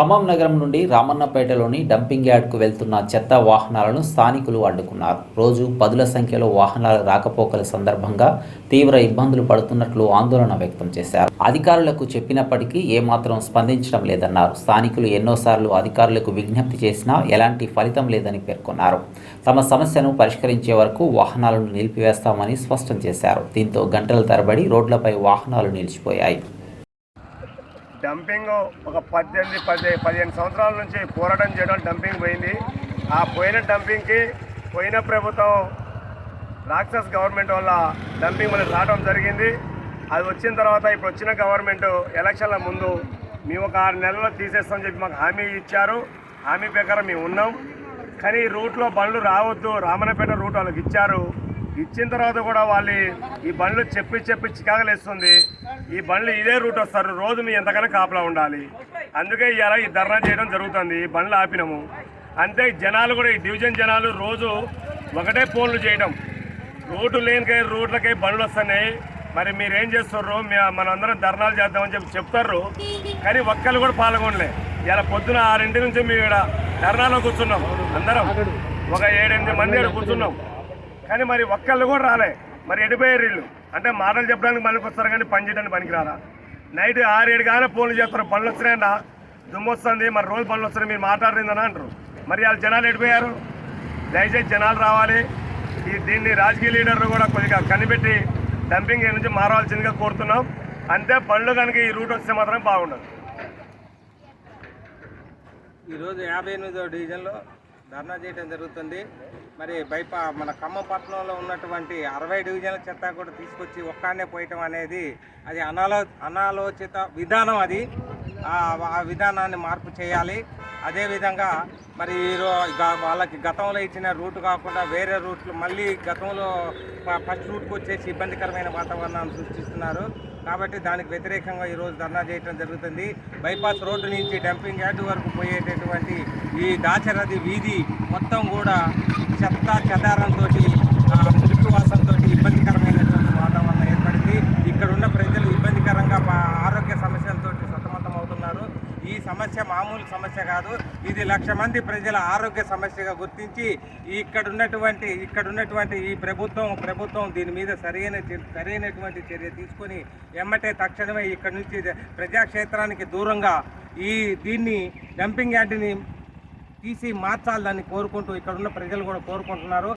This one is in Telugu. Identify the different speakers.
Speaker 1: ఖమ్మం నగరం నుండి రామన్నపేటలోని డంపింగ్ యార్డ్కు వెళ్తున్న చెత్త వాహనాలను స్థానికులు అడ్డుకున్నారు. రోజు పదుల సంఖ్యలో వాహనాల రాకపోకల సందర్భంగా తీవ్ర ఇబ్బందులు పడుతున్నట్లు ఆందోళన వ్యక్తం చేశారు. అధికారులకు చెప్పినప్పటికీ ఏమాత్రం స్పందించడం లేదన్నారు. స్థానికులు ఎన్నోసార్లు అధికారులకు విజ్ఞప్తి చేసినా ఎలాంటి ఫలితం లేదని పేర్కొన్నారు. తమ సమస్యను పరిష్కరించే వరకు వాహనాలను నిలిపివేస్తామని స్పష్టం చేశారు. దీంతో గంటల తరబడి రోడ్లపై వాహనాలు నిలిచిపోయాయి.
Speaker 2: డంపింగ్ ఒక పద్దెనిమిది పది పదిహేను సంవత్సరాల నుంచి పోరాటం చేయడం డంపింగ్ పోయింది. ఆ పోయిన డంపింగ్కి పోయిన ప్రభుత్వం రాక్షస్ గవర్నమెంట్ వల్ల డంపింగ్ మనకి రావడం జరిగింది. అది వచ్చిన తర్వాత ఇప్పుడు వచ్చిన గవర్నమెంట్ ఎలక్షన్ల ముందు మేము ఒక ఆరు నెలల్లో తీసేస్తామని చెప్పి మాకు హామీ ఇచ్చారు. హామీ ప్రకారం మేము ఉన్నాం. కానీ ఈ రూట్లో బండ్లు రావద్దు. రామనపేట రూట్ వాళ్ళకి ఇచ్చారు. ఇచ్చిన తర్వాత కూడా వాళ్ళు ఈ బండ్లు చెప్పి చెప్పి చికాకలేస్తుంది. ఈ బండ్లు ఇదే రూట్ వస్తారు. రోజు మీ ఎంతకైనా కాపలా ఉండాలి. అందుకే ఇలా ఈ ధర్నా చేయడం జరుగుతుంది. ఈ బండ్లు ఆపినాము. అంతే జనాలు కూడా ఈ డివిజన్ జనాలు రోజు ఒకటే ఫోన్లు చేయడం. రోడ్డు లేనికై రోడ్లకై బండ్లు వస్తున్నాయి. మరి మీరేం చేస్తుర్రు? మనందరం ధర్నాలు చేద్దామని చెప్పి చెప్తారు కానీ ఒక్కళ్ళు కూడా పాల్గొనలే. ఇలా పొద్దున ఆరింటి నుంచి మేము ఇక్కడ ధర్నాలో కూర్చున్నాం. అందరం. ఒక ఏడెనిమిది మంది ఇక్కడ కూర్చున్నాం. కానీ మరి ఒక్కళ్ళు కూడా రాలే. మరి ఎడిపోయారు వీళ్ళు. అంటే మాటలు చెప్పడానికి పనికి వస్తారు కానీ పని చేయడానికి పనికి రారా నైట్ ఆరేడు కానీ ఫోన్లు చేస్తారు. పనులు వస్తున్నాయన్నా దుమ్ము వస్తుంది. మరి రోజు పనులు వస్తున్నాయి. మీరు మాట్లాడిందని అంటారు. మరి వాళ్ళు జనాలు ఎడిపోయారు. దయచేసి జనాలు రావాలి. ఈ దీన్ని రాజకీయ లీడర్లు కూడా కొద్దిగా కనిపెట్టి డంపింగ్ నుంచి మారవలసిందిగా కోరుతున్నాం. అంతే పనులు కనుక ఈ రూట్ వస్తే మాత్రం బాగుండదు.
Speaker 3: ఈరోజు యాభై ఎనిమిదో డివిజన్లో ధర్నా చేయడం జరుగుతుంది. మరి బైపా మన ఖమ్మపట్నంలో ఉన్నటువంటి అరవై డివిజన్ల చెత్త కూడా తీసుకొచ్చి ఒక్కనే పోయటం అనేది అది అనాలో అనాలోచిత విధానం అది. ఆ విధానాన్ని మార్పు చేయాలి. అదేవిధంగా మరి ఈరో వాళ్ళకి గతంలో ఇచ్చిన రూట్ కాకుండా వేరే రూట్లు మళ్ళీ గతంలో ఫస్ట్ రూట్కి వచ్చేసి ఇబ్బందికరమైన వాతావరణాన్ని సృష్టిస్తున్నారు. కాబట్టి దానికి వ్యతిరేకంగా ఈరోజు ధర్నా చేయడం జరుగుతుంది. బైపాస్ రోడ్డు నుంచి డంపింగ్ యార్డు వరకు పోయేటటువంటి ఈ దాచరథి వీధి మొత్తం కూడా చెత్త చెదారంతో వాసంతో ఇబ్బందికరమైనటువంటి వాతావరణం ఏర్పడింది. ఇక్కడ ఉన్న ప్రజలు ఇబ్బందికరంగా ఆరోగ్య సమస్యలతో సతమతం అవుతున్నారు ఈ సమస్య మామూలు సమస్య కాదు. ఇది లక్ష మంది ప్రజల ఆరోగ్య సమస్యగా గుర్తించి ఇక్కడ ఉన్నటువంటి ఇక్కడ ఉన్నటువంటి ఈ ప్రభుత్వం ప్రభుత్వం దీని మీద సరైన సరైనటువంటి చర్య తీసుకొని ఎమ్మటే తక్షణమే ఇక్కడ నుంచి ప్రజాక్షేత్రానికి దూరంగా ఈ దీన్ని డంపింగ్ యార్డ్ని తీసి మార్చాలని కోరుకుంటూ ఇక్కడ ఉన్న ప్రజలు కూడా కోరుకుంటున్నారు.